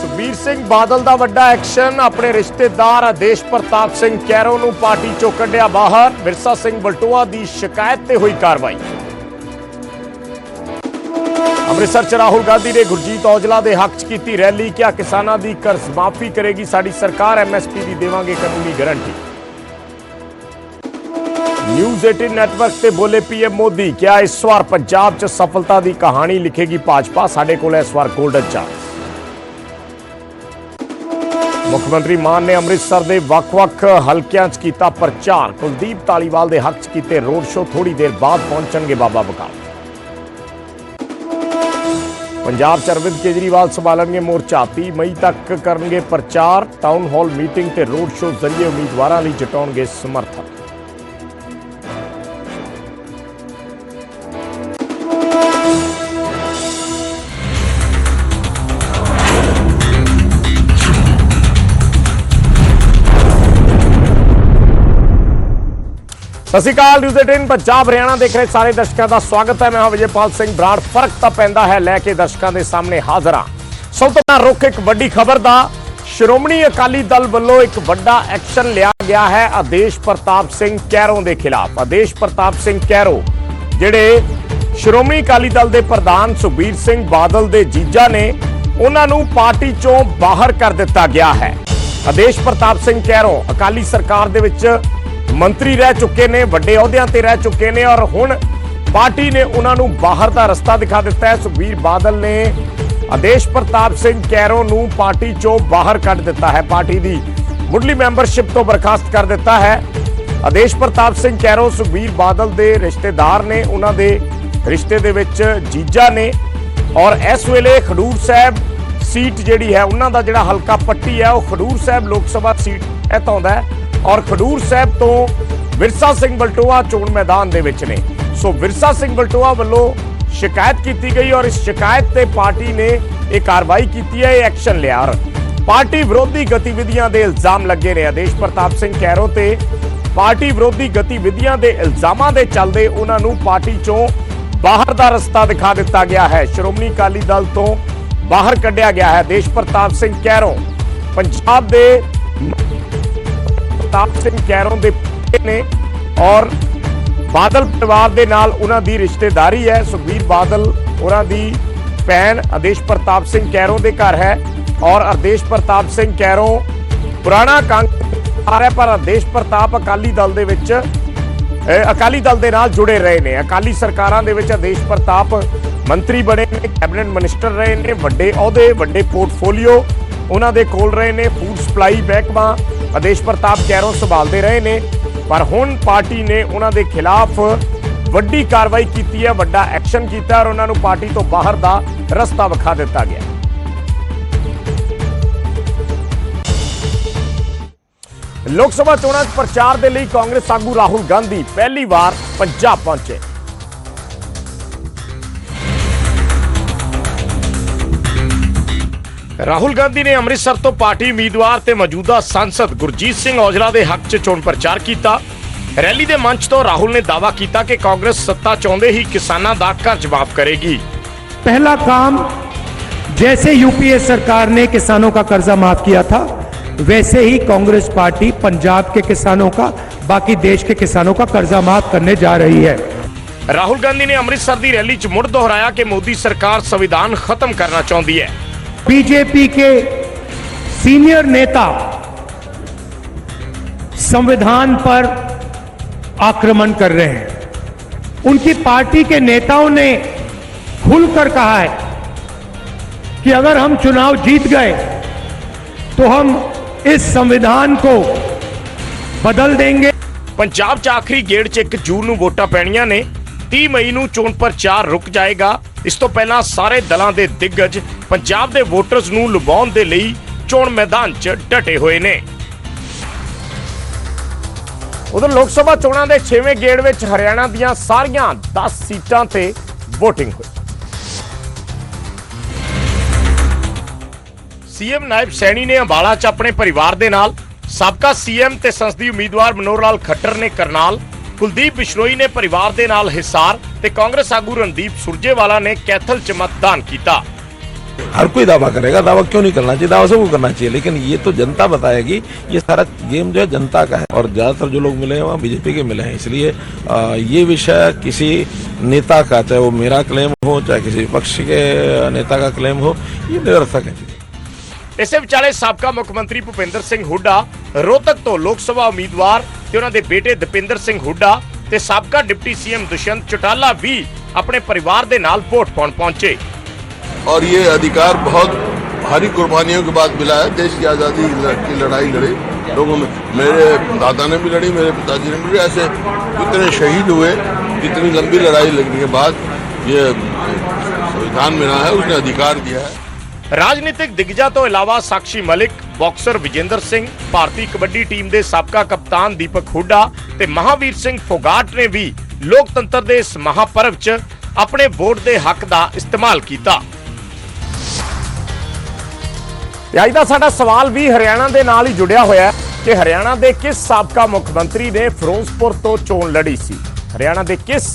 ਸੁਖਬੀਰ ਸਿੰਘ ਬਾਦਲ ਦਾ ਵੱਡਾ ਐਕਸ਼ਨ, ਆਪਣੇ ਰਿਸ਼ਤੇਦਾਰ ਆਦੇਸ਼ ਪ੍ਰਤਾਪ ਸਿੰਘ ਕੈਰੋ ਨੂੰ ਪਾਰਟੀ ਚੋਂ ਕੱਢਿਆ ਬਾਹਰ ਵਿਰਸਾ ਸਿੰਘ ਬਲਟੋਆ ਦੀ ਸ਼ਿਕਾਇਤ ਤੇ ਹੋਈ ਕਾਰਵਾਈ। ਅੰਮ੍ਰਿਤਸਰ ਚ ਰਾਹੁਲ ਗਾਂਧੀ ਨੇ ਗੁਰਜੀਤ ਔਜਲਾ ਦੇ ਹੱਕ 'ਚ ਕੀਤੀ ਰੈਲੀ, ਕਿਹਾ ਕਿਸਾਨਾਂ ਦੀ ਕਰਜ਼ ਮਾਫੀ ਕਰੇਗੀ, ਸਾਡੀ ਸਰਕਾਰ ਐਮਐਸਪੀ ਦੀ ਦੇਵਾਂਗੇ ਕਾਨੂੰਨੀ ਗਾਰੰਟੀ। ਨਿਊਜ਼ 18 ਨੈਟਵਰਕ ਤੇ ਬੋਲੇ ਪੀਐਮ ਮੋਦੀ ਕਿਹਾ ਇਸ ਵਾਰ ਪੰਜਾਬ 'ਚ ਸਫਲਤਾ ਦੀ ਕਹਾਣੀ ਲਿਖੇਗੀ ਭਾਜਪਾ? ਸਾਡੇ ਕੋਲ ਇਸ ਵਾਰ 골ਡਨ ਚਾਂਸ ਮੁੱਖ ਮੰਤਰੀ ਮਾਨ ਨੇ ਅੰਮ੍ਰਿਤਸਰ ਦੇ ਵੱਖ-ਵੱਖ ਹਲਕਿਆਂ 'ਚ ਕੀਤਾ ਪ੍ਰਚਾਰ। ਕੁਲਦੀਪ ਤਾਲੀਵਾਲ ਦੇ ਹੱਕ 'ਚ ਕੀਤੇ ਰੋਡ ਸ਼ੋਅ ਥੋੜੀ ਦੇਰ ਬਾਅਦ ਪਹੁੰਚਣਗੇ ਬਾਬਾ ਬਕਾਲ। ਪੰਜਾਬ 'ਚ ਅਰਵਿੰਦ ਕੇਜਰੀਵਾਲ ਸੰਭਾਲਣਗੇ ਮੋਰਚਾ। 30 ਮਈ ਤੱਕ ਕਰਨਗੇ ਪ੍ਰਚਾਰ। ਟਾਊਨ ਹਾਲ ਮੀਟਿੰਗ ਤੇ ਰੋਡ ਸ਼ੋਅ ਜ਼ਰੀਏ ਉਮੀਦਵਾਰਾਂ ਲਈ ਜਟਾਉਣਗੇ ਸਮਰਥਨ ਸਤਿ ਸ਼੍ਰੀ ਅਕਾਲ ਨਿਊਜ਼ 18 ਪੰਜਾਬ, ਹਰਿਆਣਾ ਦੇਖ ਰਹੇ ਸਾਰੇ ਦਰਸ਼ਕਾਂ ਦਾ ਸਵਾਗਤ ਹੈ। ਮੈਂ ਹਾਂ ਵਿਜੇਪਾਲ ਸਿੰਘ ਬਰਾੜ। ਫ਼ਰਕ ਤਾਂ ਪੈਂਦਾ ਹੈ ਲੈ ਕੇ ਦਰਸ਼ਕਾਂ ਦੇ ਸਾਹਮਣੇ ਹਾਜ਼ਰ। ਹਾਂ ਸਭ ਤੋਂ ਪਹਿਲਾਂ ਰੁੱਖ ਇੱਕ ਵੱਡੀ ਖਬਰ ਦਾ। ਸ਼੍ਰੋਮਣੀ ਅਕਾਲੀ ਦਲ ਵੱਲੋਂ ਇੱਕ ਵੱਡਾ ਐਕਸ਼ਨ ਲਿਆ ਗਿਆ ਹੈ ਆਦੇਸ਼ ਪ੍ਰਤਾਪ ਸਿੰਘ ਕੈਰੋਂ ਦੇ ਖਿਲਾਫ। ਆਦੇਸ਼ ਪ੍ਰਤਾਪ ਸਿੰਘ ਕੈਰੋਂ, ਜਿਹੜੇ ਸ਼੍ਰੋਮਣੀ ਅਕਾਲੀ ਦਲ ਦੇ ਪ੍ਰਧਾਨ ਸੁਖਬੀਰ ਸਿੰਘ ਬਾਦਲ ਦੇ ਜੀਜਾ ਨੇ, ਉਹਨਾਂ ਨੂੰ ਪਾਰਟੀ ਚੋਂ ਬਾਹਰ ਕਰ ਦਿੱਤਾ ਗਿਆ ਹੈ। ਆਦੇਸ਼ ਪ੍ਰਤਾਪ ਸਿੰਘ ਕੈਰੋਂ, ਅਕਾਲੀ ਸਰਕਾਰ ਦੇ ਵਿੱਚ ਮੰਤਰੀ ਰਹਿ ਚੁੱਕੇ ਨੇ, ਵੱਡੇ ਅਹੁਦਿਆਂ ਤੇ ਰਹਿ ਚੁੱਕੇ ਨੇ ਔਰ ਹੁਣ ਪਾਰਟੀ ਨੇ ਉਹਨਾਂ ਨੂੰ ਬਾਹਰ ਦਾ ਰਸਤਾ ਦਿਖਾ ਦਿੱਤਾ ਹੈ। ਸੁਖਬੀਰ ਬਾਦਲ ਨੇ ਆਦੇਸ਼ ਪ੍ਰਤਾਪ ਸਿੰਘ ਕੈਰੋ ਨੂੰ ਪਾਰਟੀ ਚੋਂ ਬਾਹਰ ਕੱਢ ਦਿੱਤਾ ਹੈ। ਪਾਰਟੀ ਦੀ ਮੁੱਢਲੀ ਮੈਂਬਰਸ਼ਿਪ ਤੋਂ ਬਰਖਾਸਤ ਕਰ ਦਿੱਤਾ ਹੈ। ਆਦੇਸ਼ ਪ੍ਰਤਾਪ ਸਿੰਘ ਕੈਰੋ, ਸੁਖਬੀਰ ਬਾਦਲ ਦੇ ਰਿਸ਼ਤੇਦਾਰ ਨੇ, ਉਹਨਾਂ ਦੇ ਰਿਸ਼ਤੇ ਦੇ ਵਿੱਚ ਜੀਜਾ ਨੇ ਔਰ ਇਸ ਵੇਲੇ ਖਡੂਰ ਸਾਹਿਬ ਸੀਟ ਜਿਹੜੀ ਹੈ, ਉਹਨਾਂ ਦਾ ਜਿਹੜਾ ਹਲਕਾ ਪੱਟੀ ਹੈ, ਉਹ ਖਡੂਰ ਸਾਹਿਬ ਲੋਕ ਸਭਾ ਸੀਟ ਇਹ ਤੋਂ ਆਉਂਦਾ ਹੈ। ਔਰ ਖਡੂਰ ਸਾਹਿਬ ਤੋਂ ਵਿਰਸਾ ਸਿੰਘ ਬਲਟੋਆ ਚੋਣ ਮੈਦਾਨ ਦੇ ਵਿੱਚ ਨੇ। ਸੋ ਵਿਰਸਾ ਸਿੰਘ ਬਲਟੋਆ ਵੱਲੋਂ ਸ਼ਿਕਾਇਤ ਕੀਤੀ ਗਈ ਔਰ ਇਸ ਸ਼ਿਕਾਇਤ ਤੇ ਪਾਰਟੀ ਨੇ ਇਹ ਕਾਰਵਾਈ ਕੀਤੀ ਹੈ, ਇਹ ਐਕਸ਼ਨ ਲਿਆ ਔਰ ਪਾਰਟੀ ਵਿਰੋਧੀ ਗਤੀਵਿਧੀਆਂ ਦੇ ਇਲਜ਼ਾਮ ਲੱਗੇ ਨੇ। ਆਦੇਸ਼ ਪ੍ਰਤਾਪ ਸਿੰਘ ਕੈਰੋ ਤੇ ਪਾਰਟੀ ਵਿਰੋਧੀ ਗਤੀਵਿਧੀਆਂ ਦੇ ਇਲਜ਼ਾਮਾਂ ਦੇ ਚੱਲਦੇ ਉਹਨਾਂ ਨੂੰ ਪਾਰਟੀ ਚੋਂ ਬਾਹਰ ਦਾ ਰਸਤਾ ਦਿਖਾ ਦਿੱਤਾ ਗਿਆ ਹੈ। ਸ਼੍ਰੋਮਣੀ ਅਕਾਲੀ ਦਲ ਤੋਂ ਬਾਹਰ ਕੱਢਿਆ ਗਿਆ ਹੈ। ਦੇਸ਼ ਪ੍ਰਤਾਪ ਸਿੰਘ ਕੈਰੋ, ਪੰਜਾਬ ਦੇ ਪ੍ਰਤਾਪ ਸਿੰਘ ਕੈਰੋਂ ਦੇ ਨੇ ਔਰ ਬਾਦਲ ਪਰਿਵਾਰ ਦੇ ਨਾਲ ਉਹਨਾਂ ਦੀ ਰਿਸ਼ਤੇਦਾਰੀ ਹੈ। ਸੁਖਬੀਰ ਬਾਦਲ, ਉਹਨਾਂ ਦੀ ਭੈਣ ਆਦੇਸ਼ ਪ੍ਰਤਾਪ ਸਿੰਘ ਕੈਰੋਂ ਦੇ ਘਰ ਹੈ ਔਰ ਆਦੇਸ਼ ਪ੍ਰਤਾਪ ਸਿੰਘ ਕੈਰੋਂ ਪੁਰਾਣਾ ਕਾਂਗਰਸ ਆ ਪਰ ਆਦੇਸ਼ ਪ੍ਰਤਾਪ ਅਕਾਲੀ ਦਲ ਦੇ ਵਿੱਚ ਅਕਾਲੀ ਦਲ ਦੇ ਨਾਲ ਜੁੜੇ ਰਹੇ ਨੇ। ਅਕਾਲੀ ਸਰਕਾਰਾਂ ਦੇ ਵਿੱਚ ਆਦੇਸ਼ ਪ੍ਰਤਾਪ ਮੰਤਰੀ ਬਣੇ ਨੇ, ਕੈਬਨਿਟ ਮਿਨਿਸਟਰ ਰਹੇ ਨੇ, ਵੱਡੇ ਅਹੁਦੇ, ਵੱਡੇ ਪੋਰਟਫੋਲੀਓ ਉਹਨਾਂ ਦੇ ਕੋਲ ਰਹੇ ਨੇ, ਫੂਡ ਸਪਲਾਈ ਮਹਿਕਮਾ ਆਦੇਸ਼ ਪ੍ਰਤਾਪ ਕੈਰੋਂ ਸੰਭਾਲਦੇ ਰਹੇ ਨੇ, ਪਰ ਹੁਣ ਪਾਰਟੀ ਨੇ ਉਹਨਾਂ ਦੇ ਖਿਲਾਫ ਵੱਡੀ ਕਾਰਵਾਈ ਕੀਤੀ ਹੈ, ਵੱਡਾ ਐਕਸ਼ਨ ਕੀਤਾ ਔਰ ਉਹਨਾਂ ਨੂੰ ਪਾਰਟੀ ਤੋਂ ਬਾਹਰ ਦਾ ਰਸਤਾ ਵਿਖਾ ਦਿੱਤਾ ਗਿਆ। ਲੋਕ ਸਭਾ ਚੋਣਾਂ 'ਚ ਪ੍ਰਚਾਰ ਦੇ ਲਈ ਕਾਂਗਰਸ ਆਗੂ ਰਾਹੁਲ ਗਾਂਧੀ ਪਹਿਲੀ ਵਾਰ ਪੰਜਾਬ ਪਹੁੰਚੇ। ਰਾਹੁਲ ਗਾਂਧੀ ਨੇ ਅੰਮ੍ਰਿਤਸਰ ਤੋਂ ਪਾਰਟੀ ਉਮੀਦਵਾਰ ਤੇ ਮੌਜੂਦਾ ਸੰਸਦ ਗੁਰਜੀਤ ਸਿੰਘ ਔਜਲਾ ਦੇ ਹੱਕ 'ਚ ਚੋਣ ਪ੍ਰਚਾਰ ਕੀਤਾ ਰੈਲੀ ਦੇ ਮੰਚ ਤੋਂ ਰਾਹੁਲ ਨੇ ਦਾਅਵਾ ਕੀਤਾ ਕਿ ਕਾਂਗਰਸ ਸੱਤਾ ਚਾਹੁੰਦੇ ਹੀ ਕਿਸਾਨਾਂ ਦਾ ਕਰਜ਼ ਮਾਫ ਕਰੇਗੀ पहला काम जैसे यूपीए सरकार ने किसानों का कर्जा माफ किया था वैसे ही कांग्रेस पार्टी पंजाब के किसानों का बाकी देश के किसानों का कर्जा माफ करने जा रही है ਰਾਹੁਲ ਗਾਂਧੀ ਨੇ ਅੰਮ੍ਰਿਤਸਰ ਦੀ ਰੈਲੀ 'ਚ ਮੁੜ ਦੁਹਰਾਇਆ ਕਿ ਮੋਦੀ ਸਰਕਾਰ ਸੰਵਿਧਾਨ ਖਤਮ ਕਰਨਾ ਚਾਹੁੰਦੀ ਹੈ बीजेपी के सीनियर नेता संविधान पर आक्रमण कर रहे हैं उनकी पार्टी के नेताओं ने खुलकर कहा है कि अगर हम चुनाव जीत गए तो हम इस संविधान को बदल देंगे ਪੰਜਾਬ 'ਚ ਆਖਰੀ ਗੇੜ 'ਚ 1 ਜੂਨ ਨੂੰ ਵੋਟਾਂ ਪੈਣੀਆਂ ਨੇ 30 ਮਈ ਨੂੰ ਚੋਣ ਪ੍ਰਚਾਰ ਰੁਕ ਜਾਏਗਾ ਇਸ ਤੋਂ ਪਹਿਲਾਂ ਸਾਰੇ ਦਲਾਂ ਦੇ ਦਿੱਗਜ ਪੰਜਾਬ ਦੇ ਵੋਟਰਸ ਨੂੰ ਲੁਭਾਉਣ ਦੇ ਲਈ ਚੋਣ ਮੈਦਾਨ 'ਚ ਡਟੇ ਹੋਏ ਨੇ। ਉਧਰ ਲੋਕ ਸਭਾ ਚੋਣਾਂ ਦੇ 6ਵੇਂ ਗੇੜ ਵਿੱਚ ਹਰਿਆਣਾ ਦੀਆਂ ਸਾਰੀਆਂ 10 ਸੀਟਾਂ ਤੇ VOTING ਹੋਈ। ਸੀਐਮ ਨਾਇਬ ਸੈਣੀ ਨੇ ਅੰਬਾਲਾ 'ਚ ਆਪਣੇ ਪਰਿਵਾਰ ਦੇ ਨਾਲ ਸਾਬਕਾ ਸੀਐਮ ਤੇ ਸੰਸਦੀ ਉਮੀਦਵਾਰ ਮਨੋਹਰ ਲਾਲ ਖੱਟਰ ਨੇ ਕਰਨਾਲ ਕੁਲਦੀਪ ਬਿਸ਼ਨੋਈ ਨੇ ਪਰਿਵਾਰ ਦੇ ਨਾਲ ਹਿਸਾਰ ਤੇ ਕਾਂਗਰਸ ਆਗੂ ਰਣਦੀਪ ਸੁਰਜੇਵਾਲਾ ਨੇ ਕੈਥਲ 'ਚ ਮਤਦਾਨ ਕੀਤਾ हर कोई दावा करेगा दावा क्यों नहीं करना चाहिए दावा सबको करना चाहिए लेकिन ये तो जनता बताएगी ये सारा गेम जो है जनता का है और ज्यादातर जो लोग मिले हैं वहाँ बीजेपी के मिले हैं इसलिए अ, ये विषय किसी नेता का चाहे वो मेरा क्लेम हो चाहे किसी विपक्ष के नेता का क्लेम हो ये निरर्थक है ਇਸੇ ਵਿਚਾਲੇ ਸਾਬਕਾ ਮੁੱਖ ਮੰਤਰੀ ਭੁਪਿੰਦਰ ਸਿੰਘ ਹੁੱਡਾ ਰੋਹਤਕ ਤੋਂ ਲੋਕ ਸਭਾ ਉਮੀਦਵਾਰ ਤੇ ਉਹਨਾਂ ਦੇ ਬੇਟੇ ਦਪਿੰਦਰ ਸਿੰਘ ਹੁੱਡਾ ਤੇ ਸਾਬਕਾ ਡਿਪਟੀ ਸੀਐਮ ਦੁਸ਼ਯੰਤ ਚੌਟਾਲਾ ਵੀ ਆਪਣੇ ਪਰਿਵਾਰ ਦੇ ਨਾਲ ਵੋਟ ਪਾਉਣ ਪਹੁੰਚੇ और ये अधिकार बहुत भारी कुर्बानियों के बाद मिला है देश की आज़ादी की लड़ाई लड़ी लोगों में मेरे दादा ने भी लड़ी मेरे पिताजी ने भी लड़ी ऐसे कितने शहीद हुए कितनी लंबी लड़ाई लगने के बाद ये संविधान मिला है उसने अधिकार दिया है ਰਾਜਨੀਤਿਕ ਦਿਗਜਾਂ ਤੋਂ ਇਲਾਵਾ ਸਾਕਸ਼ੀ ਮਲਿਕ, ਬਾਕਸਰ ਵਿਜੇਂਦਰ ਸਿੰਘ, ਭਾਰਤੀ ਕਬੱਡੀ ਟੀਮ ਦੇ ਸਾਬਕਾ ਕਪਤਾਨ ਦੀਪਕ ਹੁੱਡਾ ਤੇ ਮਹਾਵੀਰ ਸਿੰਘ ਫੋਗਾਟ ਨੇ ਵੀ ਲੋਕਤੰਤਰ ਦੇ ਇਸ ਮਹਾਪਰਵ 'ਚ ਆਪਣੇ ਵੋਟ ਦੇ ਹੱਕ ਦਾ ਇਸਤੇਮਾਲ ਕੀਤਾ। ਅੱਜ ਦਾ ਸਾਡਾ ਸਵਾਲ ਵੀ ਹਰਿਆਣਾ ਦੇ ਨਾਲ ਹੀ ਜੁੜਿਆ ਹੋਇਆ ਹੈ ਕਿ ਹਰਿਆਣਾ ਦੇ ਕਿਸ ਸਾਬਕਾ ਮੁੱਖ ਮੰਤਰੀ ਨੇ ਫਿਰੋਜ਼ਪੁਰ ਤੋਂ ਚੋਣ ਲੜੀ ਸੀ? ਹਰਿਆਣਾ ਦੇ ਕਿਸ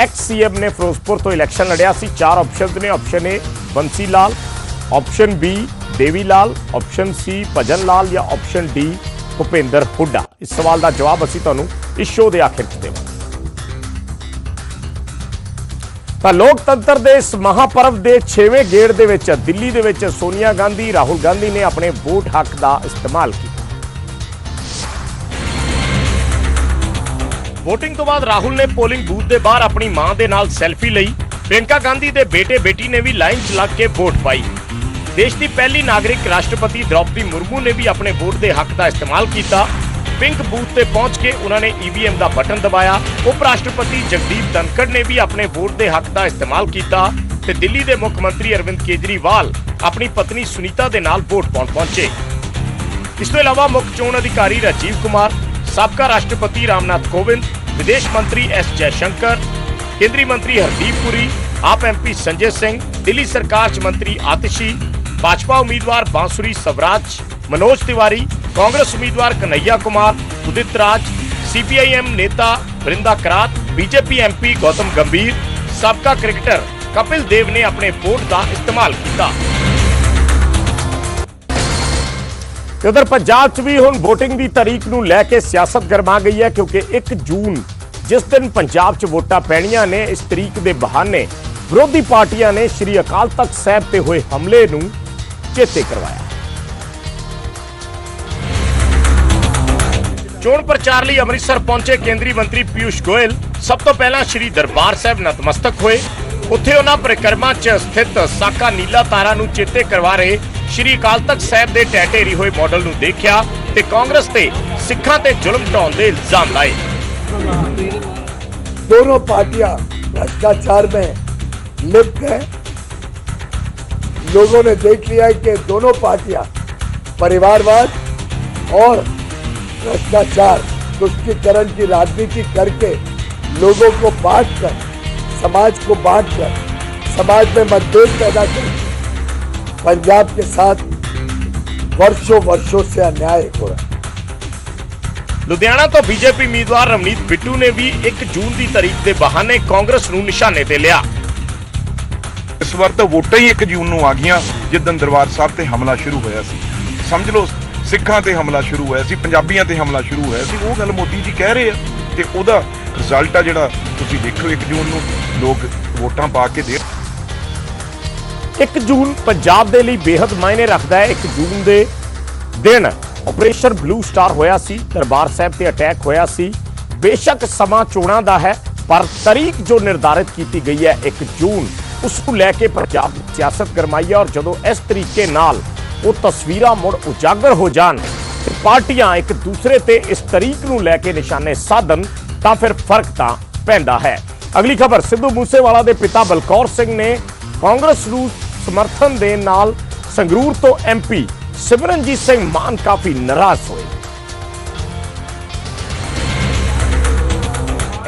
ਐਕਸ ਸੀਐਮ ਨੇ ਫਿਰੋਜ਼ਪੁਰ ਤੋਂ ਇਲੈਕਸ਼ਨ ਲੜਿਆ ਸੀ? ਚਾਰ ਆਪਸ਼ਨਸ ਨੇ option A Bansi Lal option B Devi Lal option C Bhajan Lal ਜਾਂ ਆਪਸ਼ਨ ਡੀ ਭੁਪਿੰਦਰ ਹੁੱਡਾ ਇਸ ਸਵਾਲ ਦਾ ਜਵਾਬ ਅਸੀਂ ਤੁਹਾਨੂੰ ਇਸ ਸ਼ੋਅ ਦੇ ਆਖਿਰ 'ਚ ਦੇਵਾਂਗੇ। ਤਾਂ ਲੋਕਤੰਤਰ ਦੇ ਇਸ ਮਹਾਪਰਵ ਦੇ 6ਵੇਂ ਗੇੜ ਦੇ ਵਿੱਚ, ਦਿੱਲੀ ਦੇ ਵਿੱਚ ਸੋਨੀਆ ਗਾਂਧੀ, ਰਾਹੁਲ ਗਾਂਧੀ ਨੇ ਆਪਣੇ ਵੋਟ ਹੱਕ ਦਾ ਇਸਤੇਮਾਲ ਕੀਤਾ। VOTING ਤੋਂ ਬਾਅਦ ਰਾਹੁਲ ਨੇ ਪੋਲਿੰਗ ਬੂਥ ਦੇ ਬਾਹਰ ਆਪਣੀ ਮਾਂ ਦੇ ਨਾਲ ਸੈਲਫੀ ਲਈ। ਪ੍ਰਿਯੰਕਾ ਗਾਂਧੀ ਦੇ ਬੇਟੇ ਬੇਟੀ ਨੇ ਵੀ ਲਾਈਨ 'ਚ ਲੱਗ ਕੇ ਵੋਟ ਪਾਈ। ਦੇਸ਼ ਦੀ ਪਹਿਲੀ ਨਾਗਰਿਕ ਰਾਸ਼ਟਰਪਤੀ ਦ੍ਰੌਪਦੀ ਮੁਰਮੂ ਨੇ ਵੀ ਆਪਣੇ ਵੋਟ ਦੇ ਹੱਕ ਦਾ ਇਸਤੇਮਾਲ ਕੀਤਾ। ਪਿੰਕ ਬੂਥ ਤੇ ਪਹੁੰਚ ਕੇ ਉਹਨਾਂ ਨੇ ਈਵੀਐਮ ਦਾ ਬਟਨ ਦਬਾਇਆ। ਉਪ ਰਾਸ਼ਟਰਪਤੀ ਜਗਦੀਪ ਧਨਖੜ ਨੇ ਵੀ ਆਪਣੇ ਵੋਟ ਦੇ ਹੱਕ ਦਾ ਇਸਤੇਮਾਲ ਕੀਤਾ ਤੇ ਦਿੱਲੀ ਦੇ ਮੁੱਖ ਮੰਤਰੀ ਅਰਵਿੰਦ ਕੇਜਰੀਵਾਲ ਆਪਣੀ ਪਤਨੀ ਸੁਨੀਤਾ ਦੇ ਨਾਲ ਵੋਟ ਪਾਉਣ ਪਹੁੰਚੇ। ਇਸ ਤੋਂ ਇਲਾਵਾ ਮੁੱਖ ਚੋਣ ਅਧਿਕਾਰੀ ਰਾਜੀਵ ਕੁਮਾਰ, ਸਾਬਕਾ ਰਾਸ਼ਟਰਪਤੀ ਰਾਮਨਾਥ ਕੋਵਿੰਦ, ਵਿਦੇਸ਼ ਮੰਤਰੀ ਐਸ ਜੈਸ਼ੰਕਰ, ਕੇਂਦਰੀ ਮੰਤਰੀ ਹਰਦੀਪ ਪੁਰੀ, ਆਪ ਐਮਪੀ ਸੰਜੇ ਸਿੰਘ, ਦਿੱਲੀ ਸਰਕਾਰ ਚ ਮੰਤਰੀ ਆਤਿਸ਼ੀ ਭਾਜਪਾ ਉਮੀਦਵਾਰ ਬਾਂਸੁਰੀ ਸਵਰਾਜ ਮਨੋਜ ਤਿਵਾਰੀ ਕਾਂਗਰਸ ਉਮੀਦਵਾਰ ਕਨਈਆ ਕੁਮਾਰ ਉਦਿਤ ਰਾਜ ਸੀਪੀਆਈਐਮ ਨੇਤਾ ਬ੍ਰਿੰਦਾ ਕਰਾਤ ਬੀਜੇਪੀ ਐਮਪੀ ਗੌਤਮ ਗੰਭੀਰ ਸਾਬਕਾ ਕ੍ਰਿਕਟਰ ਕਪਿਲ ਦੇਵ ਨੇ ਆਪਣੇ ਵੋਟ ਦਾ ਇਸਤੇਮਾਲ ਕੀਤਾ ਤੇ ਉਧਰ ਪੰਜਾਬ 'ਚ ਵੀ ਹੁਣ VOTING ਦੀ ਤਾਰੀਖ ਨੂੰ ਲੈ ਕੇ ਸਿਆਸਤ ਗਰਮਾ ਗਈ ਹੈ ਕਿਉਂਕਿ 1 ਜੂਨ ਜਿਸ ਦਿਨ ਪੰਜਾਬ 'ਚ ਵੋਟਾਂ ਪੈਣੀਆਂ ਨੇ ਇਸ ਤਰੀਕ ਦੇ ਬਹਾਨੇ ਵਿਰੋਧੀ ਪਾਰਟੀਆਂ ਨੇ ਸ਼੍ਰੀ ਅਕਾਲ ਤਖਤ ਸਾਹਿਬ ਤੇ ਹੋਏ ਹਮਲੇ ਨੂੰ ਚੇਤੇ ਕਰਵਾਇਆ ਚੋਣ ਪ੍ਰਚਾਰ ਲਈ ਅੰਮ੍ਰਿਤਸਰ ਪਹੁੰਚੇ ਕੇਂਦਰੀ ਮੰਤਰੀ ਪਿਊਸ਼ ਗੋਇਲ ਸਭ ਤੋਂ ਪਹਿਲਾਂ ਸ਼੍ਰੀ ਦਰਬਾਰ ਸਾਹਿਬ ਨਤਮਸਤਕ ਹੋਏ ਉੱਥੇ ਉਹਨਾਂ ਪਰਿਕਰਮਾ 'ਚ ਸਥਿਤ ਸਾਕਾ ਨੀਲਾ ਤਾਰਾ ਨੂੰ ਚੇਤੇ ਕਰਵਾ ਰਹੇ ਸ਼੍ਰੀ ਅਕਾਲ ਤਖਤ ਸਾਹਿਬ ਦੇ ਟੈਟੇਰੀ ਹੋਏ ਮਾਡਲ ਨੂੰ ਦੇਖਿਆ ਤੇ ਕਾਂਗਰਸ ਤੇ ਸਿੱਖਾਂ ਤੇ ਜ਼ੁਲਮ ਢਾਉਣ ਦੇ ਇਲਜ਼ਾਮ ਲਾਏ दोनों पार्टियां भ्रष्टाचार में लिप्त हैं लोगों ने देख लिया है कि दोनों पार्टियां परिवारवाद और भ्रष्टाचार तुष्टिकरण की राजनीति करके लोगों को बांट कर समाज को बांट कर समाज में मतभेद पैदा कर पंजाब के साथ वर्षों वर्षों से अन्याय हो रहा है ਲੁਧਿਆਣਾ ਤੋਂ ਬੀਜੇਪੀ ਉਮੀਦਵਾਰ ਰਵਨੀਤ ਬਿੱਟੂ ਨੇ ਵੀ 1 ਜੂਨ ਦੀ ਤਾਰੀਖ ਦੇ ਬਹਾਨੇ ਕਾਂਗਰਸ ਨੂੰ ਨਿਸ਼ਾਨੇ ਤੇ ਲਿਆ ਇਸ ਵਾਰ ਤਾਂ ਵੋਟਾਂ ਹੀ 1 ਜੂਨ ਨੂੰ ਆ ਗਈਆਂ, ਜਿੱਦਣ ਦਰਬਾਰ ਸਾਹਿਬ ਤੇ ਹਮਲਾ ਸ਼ੁਰੂ ਹੋਇਆ ਸੀ। ਸਮਝ ਲਓ, ਸਿੱਖਾਂ ਤੇ ਹਮਲਾ ਸ਼ੁਰੂ ਹੋਇਆ ਸੀ, ਪੰਜਾਬੀਆਂ ਤੇ ਹਮਲਾ ਸ਼ੁਰੂ ਹੋਇਆ ਸੀ, ਉਹ ਗੱਲ ਮੋਦੀ ਜੀ ਕਹਿ ਰਹੇ ਆ। ਤੇ ਉਹਦਾ ਰਿਜ਼ਲਟ ਆ ਜਿਹੜਾ ਤੁਸੀਂ ਦੇਖੋ 1 ਜੂਨ ਨੂੰ, ਲੋਕ ਵੋਟਾਂ ਪਾ ਕੇ ਦੇ 1 ਜੂਨ ਪੰਜਾਬ ਦੇ ਲਈ ਬੇहद ਮਾਇਨੇ ਰੱਖਦਾ ਹੈ 1 ਜੂਨ ਦੇ ਦਿਨ ਆਪਰੇਸ਼ਨ ਬਲੂ ਸਟਾਰ ਹੋਇਆ ਸੀ, ਦਰਬਾਰ ਸਾਹਿਬ ਤੇ ਅਟੈਕ ਹੋਇਆ ਸੀ। ਬੇਸ਼ੱਕ ਸਮਾਂ ਚੋਣਾਂ ਦਾ ਹੈ, ਪਰ ਤਾਰੀਖ ਜੋ ਨਿਰਧਾਰਿਤ ਕੀਤੀ ਗਈ ਹੈ 1 ਜੂਨ ਉਸ ਨੂੰ ਲੈ ਕੇ ਪੰਜਾਬ ਦੀ ਸਿਆਸਤ ਗਰਮਾਈ ਹੈ ਔਰ ਜਦੋਂ ਇਸ ਤਰੀਕੇ ਨਾਲ ਉਹ ਤਸਵੀਰਾਂ ਮੁੜ ਉਜਾਗਰ ਹੋ ਜਾਣ ਤੇ ਪਾਰਟੀਆਂ ਇੱਕ ਦੂਸਰੇ ਤੇ ਇਸ ਤਰੀਕ ਨੂੰ ਲੈ ਕੇ ਨਿਸ਼ਾਨੇ ਸਾਧਨ, ਤਾਂ ਫਿਰ ਫ਼ਰਕ ਤਾਂ ਪੈਂਦਾ ਹੈ। ਅਗਲੀ ਖਬਰ, ਸਿੱਧੂ ਮੂਸੇਵਾਲਾ ਦੇ ਪਿਤਾ ਬਲਕੌਰ ਸਿੰਘ ਨੇ ਕਾਂਗਰਸ ਨੂੰ ਸਮਰਥਨ ਦੇਣ ਨਾਲ ਸੰਗਰੂਰ ਤੋਂ ਐਮਪੀ ਸਿਮਰਨਜੀਤ ਸਿੰਘ ਮਾਨ ਕਾਫੀ ਨਾਰਾਜ਼ ਹੋਏ।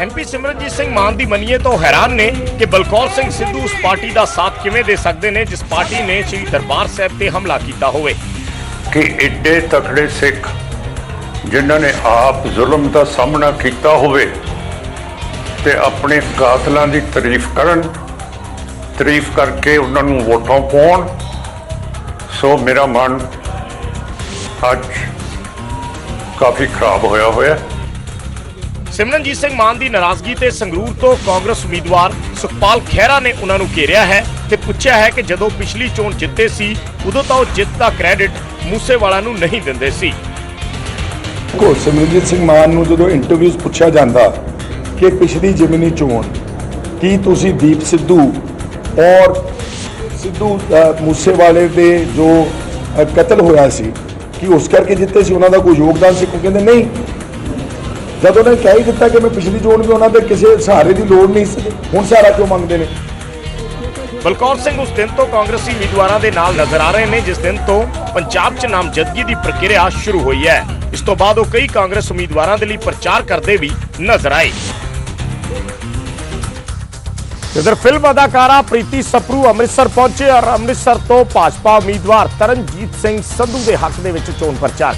ਐਮਪੀ ਸਿਮਰਨਜੀਤ ਸਿੰਘ ਮਾਨ ਦੀ ਮੰਨੀਏ ਤੋਂ ਹੈਰਾਨ ਨੇ ਕਿ ਬਲਕੌਰ ਸਿੰਘ ਸਿੱਧੂ ਉਸ ਪਾਰਟੀ ਦਾ ਸਾਥ ਕਿਵੇਂ ਦੇ ਸਕਦੇ ਨੇ ਜਿਸ ਪਾਰਟੀ ਨੇ ਸ੍ਰੀ ਦਰਬਾਰ ਸਾਹਿਬ ਤੇ ਹਮਲਾ ਕੀਤਾ ਹੋਵੇ ਕਿ ਏਡੇ ਤਕੜੇ ਸਿੱਖ ਜਿਨ੍ਹਾਂ ਨੇ ਆਪ ਜ਼ੁਲਮ ਦਾ ਸਾਹਮਣਾ ਕੀਤਾ ਹੋਵੇ ਤੇ ਆਪਣੇ ਕਾਤਲਾਂ ਦੀ ਤਾਰੀਫ ਕਰਨ ਤਾਰੀਫ ਕਰਕੇ ਉਹਨਾਂ ਨੂੰ ਵੋਟਾਂ ਪਾਉਣ ਸੋ ਮੇਰਾ ਮਨ ਅੱਜ ਕਾਫੀ ਖਰਾਬ ਹੋਇਆ ਹੋਇਆ ਸਿਮਰਨਜੀਤ ਸਿੰਘ ਮਾਨ ਦੀ ਨਾਰਾਜ਼ਗੀ ਤੇ ਸੰਗਰੂਰ ਤੋਂ ਕਾਂਗਰਸ ਉਮੀਦਵਾਰ ਸੁਖਪਾਲ ਖਹਿਰਾ ਨੇ ਉਹਨਾਂ ਨੂੰ ਘੇਰਿਆ ਹੈ ਤੇ ਪੁੱਛਿਆ ਹੈ ਕਿ ਜਦੋਂ ਪਿਛਲੀ ਚੋਣ ਜਿੱਤੇ ਸੀ, ਉਦੋਂ ਤਾਂ ਉਹ ਜਿੱਤ ਦਾ ਕ੍ਰੈਡਿਟ ਮੂਸੇਵਾਲਾ ਨੂੰ ਨਹੀਂ ਦਿੰਦੇ ਸੀ। ਕੋ ਸਿਮਰਨਜੀਤ ਸਿੰਘ ਮਾਨ ਨੂੰ ਜਦੋਂ ਇੰਟਰਵਿਊਜ਼ ਪੁੱਛਿਆ ਜਾਂਦਾ ਕਿ ਪਿਛਲੀ ਜਿਮਨੀ ਚੋਣ ਕੀ ਤੁਸੀਂ ਦੀਪ ਸਿੱਧੂ ਔਰ ਸਿੱਧੂ ਮੂਸੇਵਾਲੇ ਦੇ ਜੋ ਕਤਲ ਹੋਇਆ ਸੀ, ਕਿ ਉਸ ਕਰਕੇ ਜਿੱਤੇ ਸੀ? ਉਹਨਾਂ ਦਾ ਕੋਈ ਯੋਗਦਾਨ ਸੀ? ਕਿਉਂਕਿ ਕਹਿੰਦੇ, ਨਹੀਂ ਜਦ ਉਹਨੇ ਕਹਿ ਹੀ ਦਿੱਤਾ ਕਿ ਮੈਂ ਪਿਛਲੀ ਚੋਣ ਵੀ ਉਹਨਾਂ ਦੇ ਕਿਸੇ ਸਹਾਰੇ ਦੀ ਲੋੜ ਨਹੀਂ ਸੀ, ਹੁਣ ਸਹਾਰਾ ਕਿਉਂ ਮੰਗਦੇ ਨੇ? ਬਲਕੌਰ ਸਿੰਘ ਉਸ ਦਿਨ ਤੋਂ ਕਾਂਗਰਸੀ ਉਮੀਦਵਾਰਾਂ ਦੇ ਨਾਲ ਨਜ਼ਰ ਆ ਰਹੇ ਨੇ, ਜਿਸ ਦਿਨ ਤੋਂ ਪੰਜਾਬ 'ਚ ਨਾਮਜ਼ਦਗੀ ਦੀ ਪ੍ਰਕਿਰਿਆ ਸ਼ੁਰੂ ਹੋਈ ਹੈ। ਇਸ ਤੋਂ ਬਾਅਦ ਉਹ ਕਈ ਕਾਂਗਰਸ ਉਮੀਦਵਾਰਾਂ ਦੇ ਲਈ ਪ੍ਰਚਾਰ ਕਰਦੇ ਵੀ ਨਜ਼ਰ ਆਏ। ਇਧਰ ਫਿਲਮ ਅਦਾਕਾਰਾ ਪ੍ਰੀਤੀ ਸਪਰੂ ਅੰਮ੍ਰਿਤਸਰ ਪਹੁੰਚੇ ਔਰ ਅੰਮ੍ਰਿਤਸਰ ਤੋਂ ਭਾਜਪਾ ਉਮੀਦਵਾਰ ਤਰਨਜੀਤ ਸਿੰਘ ਸੰਧੂ ਦੇ ਹੱਕ ਦੇ ਵਿੱਚ ਚੋਣ ਪ੍ਰਚਾਰ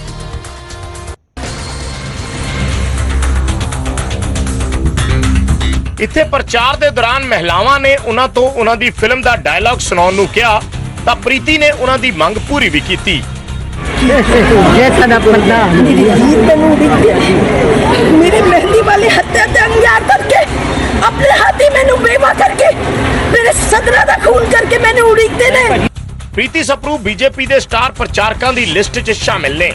ਇੱਥੇ ਪ੍ਰਚਾਰ ਦੇ ਦੌਰਾਨ ਮਹਿਲਾਵਾਂ ਨੇ ਉਹਨਾਂ ਤੋਂ ਉਹਨਾਂ ਦੀ ਫਿਲਮ ਦਾ ਡਾਇਲੌਗ ਸੁਣਾਉਣ ਨੂੰ ਕਿਹਾ ਤਾਂ ਪ੍ਰੀਤੀ ਨੇ ਉਹਨਾਂ ਦੀ ਮੰਗ ਪੂਰੀ ਵੀ ਕੀਤੀ मेरे मेहंदी वाले हत्या ते अंगार करके अपने हाथी मैंने बेवा करके मेरे सदरा का खून करके मैंने उड़ीते ने ਪ੍ਰੀਤੀ ਸਪਰੂ ਬੀਜੇਪੀ ਦੇ ਸਟਾਰ ਪ੍ਰਚਾਰਕਾਂ ਦੀ ਲਿਸਟ 'ਚ ਸ਼ਾਮਿਲ ਨੇ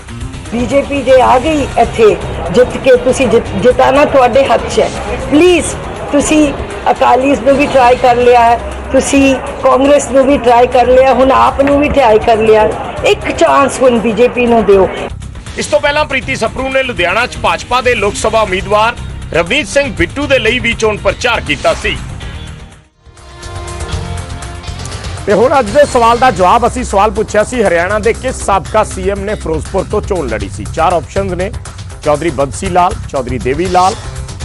ਬੀਜੇਪੀ ਜੇ ਆ ਗਈ ਇੱਥੇ ਜਿੱਤ ਕੇ ਤੁਸੀਂ ਜਿੱਤ- ਜਿਤਾਣਾ ਤੁਹਾਡੇ ਹੱਥ 'ਚ ਹੈ ਪਲੀਜ਼ ਤੁਸੀਂ ਅਕਾਲੀਸ ਨੂੰ ਵੀ ਟਰਾਈ ਕਰ ਲਿਆ ਹੈ ਤੁਸੀਂ ਕਾਂਗਰਸ ਨੂੰ ਵੀ ਟਰਾਈ ਕਰ ਲਿਆ ਹੁਣ ਆਪ ਨੂੰ ਵੀ ਟਰਾਈ ਕਰ ਲਿਆ ਇੱਕ ਚਾਂਸ ਹੁਣ ਬੀਜੇਪੀ ਨੂੰ ਦਿਓ। ਇਸ ਤੋਂ ਪਹਿਲਾਂ ਪ੍ਰੀਤੀ ਸਪਰੂ ਨੇ ਲੁਧਿਆਣਾ 'ਚ ਭਾਜਪਾ ਦੇ ਲੋਕ ਸਭਾ ਉਮੀਦਵਾਰ ਰਵਨੀਤ ਸਿੰਘ ਬਿੱਟੂ ਦੇ ਲਈ ਵੀ ਚੋਣ ਪ੍ਰਚਾਰ ਕੀਤਾ ਸੀ। ਤੇ ਹੁਣ ਅੱਜ ਦੇ ਸਵਾਲ ਦਾ ਜਵਾਬ ਅਸੀਂ ਸਵਾਲ ਪੁੱਛਿਆ ਸੀ ਹਰਿਆਣਾ ਦੇ ਕਿਸ ਸਾਬਕਾ ਸੀਐਮ ਨੇ ਫਿਰੋਜ਼ਪੁਰ ਤੋਂ ਚੋਣ ਲੜੀ ਸੀ? ਚਾਰ ਆਪਸ਼ਨਸ ਨੇ ਚੌਧਰੀ ਬੰਸੀ ਲਾਲ ਚੌਧਰੀ ਦੇਵੀ ਲਾਲ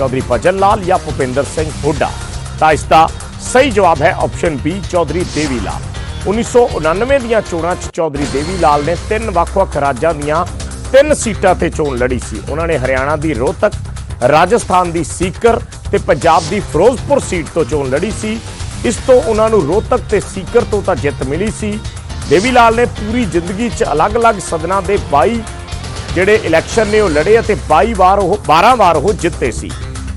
ਚੌਧਰੀ ਭਜਨ ਲਾਲ ਜਾਂ ਭੁਪਿੰਦਰ ਸਿੰਘ ਹੁੱਡਾ ਤਾਂ ਇਸ ਦਾ ਸਹੀ ਜਵਾਬ ਹੈ ਆਪਸ਼ਨ ਬੀ ਚੌਧਰੀ ਦੇਵੀ ਲਾਲ 1999 ਦੀਆਂ ਚੋਣਾਂ 'ਚ ਚੌਧਰੀ ਦੇਵੀ ਲਾਲ ਨੇ ਤਿੰਨ ਵੱਖ-ਵੱਖ ਰਾਜਾਂ ਦੀਆਂ ਤਿੰਨ ਸੀਟਾਂ ਤੇ ਚੋਣ ਲੜੀ ਸੀ ਉਹਨਾਂ ਨੇ ਹਰਿਆਣਾ ਦੀ ਰੋਹਤਕ ਰਾਜਸਥਾਨ ਦੀ ਸੀਕਰ ਤੇ ਪੰਜਾਬ ਦੀ ਫਿਰੋਜ਼ਪੁਰ ਸੀਟ ਤੋਂ ਚੋਣ ਲੜੀ ਸੀ ਇਸ ਤੋਂ ਉਹਨਾਂ ਨੂੰ ਰੋਹਤਕ ਤੇ ਸੀਕਰ ਤੋਂ ਤਾਂ ਜਿੱਤ ਮਿਲੀ ਸੀ ਦੇਵੀ ਲਾਲ ਨੇ ਪੂਰੀ ਜ਼ਿੰਦਗੀ 'ਚ ਅਲੱਗ-ਅਲੱਗ ਸਦਨਾਂ ਦੇ 22 ਜਿਹੜੇ ਇਲੈਕਸ਼ਨ ਨੇ ਉਹ ਲੜੇ ਅਤੇ 22 ਵਾਰ ਉਹ 12 ਵਾਰ ਉਹ ਜਿੱਤੇ ਸੀ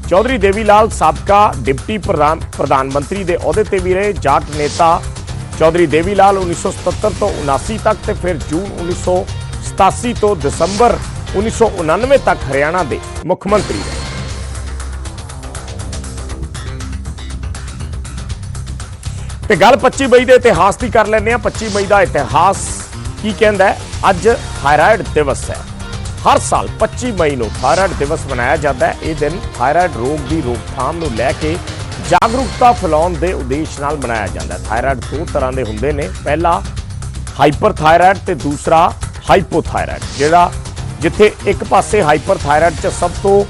ਚੌਧਰੀ ਦੇਵੀ ਲਾਲ ਸਾਬਕਾ ਡਿਪਟੀ ਪ੍ਰਧਾਨ ਪ੍ਰਧਾਨ ਮੰਤਰੀ ਦੇ ਅਹੁਦੇ ਤੇ ਵੀ ਰਹੇ। ਜਾਟ ਨੇਤਾ ਚੌਧਰੀ ਦੇਵੀ ਲਾਲ 1977 ਤੋਂ 79 ਤੱਕ ਤੇ ਫਿਰ ਜੂਨ 1987 ਤੋਂ ਦਸੰਬਰ 1999 ਤੱਕ ਹਰਿਆਣਾ ਦੇ ਮੁੱਖ ਮੰਤਰੀ ਰਹੇ। ਤੇ ਗੱਲ 25 ਮਈ ਦੇ ਇਤਿਹਾਸ ਦੀ ਕਰ ਲੈਂਦੇ ਆ 25 ਮਈ ਦਾ ਇਤਿਹਾਸ ਕੀ ਕਹਿੰਦਾ ਅੱਜ ਥਾਇਰਾਇਡ ਦਿਵਸ ਹੈ। ਹਰ ਸਾਲ 25 ਮਈ ਨੂੰ ਥਾਇਰਾਇਡ ਦਿਵਸ ਮਨਾਇਆ ਜਾਂਦਾ ਹੈ। ਇਹ ਦਿਨ ਥਾਇਰਾਇਡ ਰੋਗ ਦੀ ਰੋਕਥਾਮ ਨੂੰ ਲੈ ਕੇ ਜਾਗਰੂਕਤਾ ਫੈਲਾਉਣ ਦੇ ਉਦੇਸ਼ ਨਾਲ ਮਨਾਇਆ ਜਾਂਦਾ ਹੈ। ਥਾਇਰਾਇਡ ਦੋ ਤਰ੍ਹਾਂ ਦੇ ਹੁੰਦੇ ਨੇ। ਪਹਿਲਾ, ਹਾਈਪਰਥਾਇਰਾਇਡ ਤੇ ਦੂਸਰਾ, ਹਾਈਪੋਥਾਇਰਾਇਡ, ਜਿਹੜਾ ਜਿੱਥੇ ਇੱਕ ਪਾਸੇ ਹਾਈਪਰਥਾਇਰਾਇਡ 'ਚ ਸਭ ਤੋਂ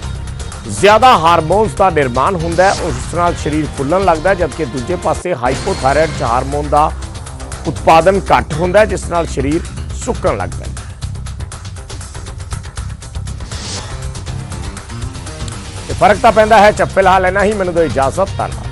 ਜ਼ਿਆਦਾ ਹਾਰਮੋਨਸ ਦਾ ਨਿਰਮਾਣ ਹੁੰਦਾ ਹੈ ਉਸ ਨਾਲ ਸਰੀਰ ਫੁੱਲਣ ਲੱਗਦਾ ਹੈ, ਜਦਕਿ ਦੂਜੇ ਪਾਸੇ ਹਾਈਪੋਥਾਇਰਾਇਡ 'ਚ ਹਾਰਮੋਨ ਦਾ ਉਤਪਾਦਨ ਘੱਟ ਹੁੰਦਾ ਹੈ, ਜਿਸ ਨਾਲ ਸਰੀਰ ਸੁੱਕਣ ਲੱਗਦਾ ਹੈ। ਫ਼ਰਕ ਤਾਂ ਪੈਂਦਾ ਹੈ ਚੱਪੇ ਲਾ ਲੈਣਾ ਹੀ ਮੈਨੂੰ ਦਿਓ ਇਜਾਜ਼ਤ ਧੰਨਵਾਦ।